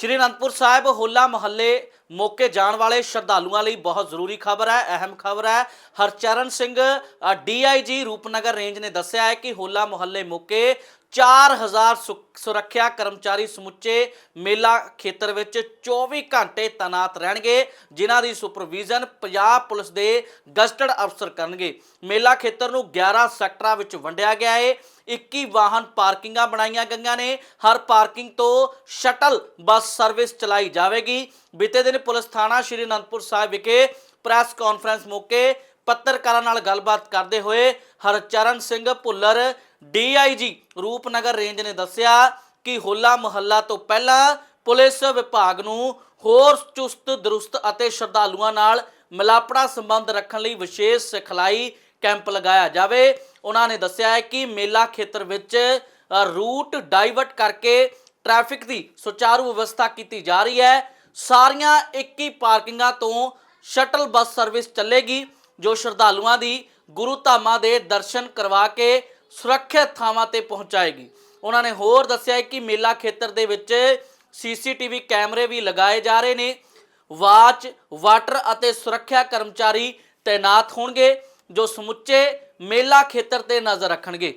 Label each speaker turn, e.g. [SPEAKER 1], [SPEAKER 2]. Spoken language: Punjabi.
[SPEAKER 1] ਸ਼੍ਰੀ ਅਨੰਦਪੁਰ ਸਾਹਿਬ ਹੋਲਾ ਮਹੱਲੇ ਮੌਕੇ ਜਾਣ ਵਾਲੇ ਸ਼ਰਧਾਲੂਆਂ ਲਈ ਬਹੁਤ ਜ਼ਰੂਰੀ ਖਬਰ ਹੈ, ਅਹਿਮ ਖਬਰ ਹੈ। ਹਰਚਰਨ ਸਿੰਘ ਡੀਆਈਜੀ ਰੂਪਨਗਰ ਰੇਂਜ ਨੇ ਦੱਸਿਆ ਹੈ ਕਿ ਹੋਲਾ ਮੁਹੱਲੇ ਮੌਕੇ 4000 ਸੁ- ਸੁਰੱਖਿਆ ਕਰਮਚਾਰੀ ਸਮੁੱਚੇ ਮੇਲਾ ਖੇਤਰ ਵਿੱਚ 24 ਘੰਟੇ ਤੈਨਾਤ ਰਹਿਣਗੇ, ਜਿਨ੍ਹਾਂ ਦੀ ਸੁਪਰਵੀਜ਼ਨ ਪੰਜਾਬ ਪੁਲਿਸ ਦੇ ਗਸਟਡ ਅਫਸਰ ਕਰਨਗੇ। ਮੇਲਾ ਖੇਤਰ ਨੂੰ 11 ਸੈਕਟਰਾਂ ਵਿੱਚ ਵੰਡਿਆ ਗਿਆ ਹੈ 21 ਵਾਹਨ ਪਾਰਕਿੰਗਾਂ ਬਣਾਈਆਂ ਗਈਆਂ ਨੇ। ਹਰ ਪਾਰਕਿੰਗ ਤੋਂ ਸ਼ਟਲ ਬੱਸ ਸਰਵਿਸ ਚਲਾਈ ਜਾਵੇਗੀ। ਬੀਤੇ ਦਿਨ ਪੁਲਿਸ ਥਾਣਾ ਸ਼੍ਰੀ ਅਨੰਦਪੁਰ ਸਾਹਿਬ ਵਿਖੇ ਪ੍ਰੈਸ ਕਾਨਫਰੰਸ ਮੌਕੇ ਪੱਤਰਕਾਰਾਂ ਨਾਲ ਗੱਲਬਾਤ ਕਰਦੇ ਹੋਏ ਹਰਚਰਨ ਸਿੰਘ ਭੁੱਲਰ, ਡੀਆਈਜੀ ਰੂਪਨਗਰ ਰੇਂਜ ਨੇ ਦੱਸਿਆ ਕਿ ਹੋਲਾ ਮਹੱਲਾ ਤੋਂ ਪਹਿਲਾਂ ਪੁਲਿਸ ਵਿਭਾਗ ਨੂੰ ਹੋਰ ਚੁਸਤ, ਦਰੁਸਤ ਅਤੇ ਸ਼ਰਧਾਲੂਆਂ ਨਾਲ ਮਿਲਾਪੜਾ ਸੰਬੰਧ ਰੱਖਣ ਲਈ ਵਿਸ਼ੇਸ਼ ਸਿਖਲਾਈ ਕੈਂਪ ਲਗਾਇਆ ਜਾਵੇ। ਉਹਨਾਂ ਨੇ ਦੱਸਿਆ ਹੈ ਕਿ ਮੇਲਾ ਖੇਤਰ ਵਿੱਚ ਰੂਟ ਡਾਈਵਰਟ ਕਰਕੇ ਟ੍ਰੈਫਿਕ ਦੀ ਸੁਚਾਰੂ ਵਿਵਸਥਾ ਕੀਤੀ ਜਾ ਰਹੀ ਹੈ। ਸਾਰੀਆਂ 21 ਪਾਰਕਿੰਗਾਂ ਤੋਂ ਸ਼ਟਲ ਬੱਸ ਸਰਵਿਸ ਚੱਲੇਗੀ, ਜੋ ਸ਼ਰਧਾਲੂਆਂ ਦੀ ਗੁਰੂ ਧਾਮਾਂ ਦੇ ਦਰਸ਼ਨ ਕਰਵਾ ਕੇ ਸੁਰੱਖਿਅਤ ਥਾਵਾਂ ਤੇ ਪਹੁੰਚਾਏਗੀ। ਉਹਨਾਂ ਨੇ ਹੋਰ ਦੱਸਿਆ ਹੈ ਕਿ ਮੇਲਾ ਖੇਤਰ ਦੇ ਵਿੱਚ ਸੀਸੀਟੀਵੀ ਕੈਮਰੇ ਵੀ ਲਗਾਏ ਜਾ ਰਹੇ ਨੇ। ਵਾਚ, ਵਾਟਰ ਅਤੇ ਸੁਰੱਖਿਆ ਕਰਮਚਾਰੀ ਤਾਇਨਾਤ ਹੋਣਗੇ, ਜੋ ਸਮੁੱਚੇ ਮੇਲਾ ਖੇਤਰ ਤੇ ਨਜ਼ਰ ਰੱਖਣਗੇ।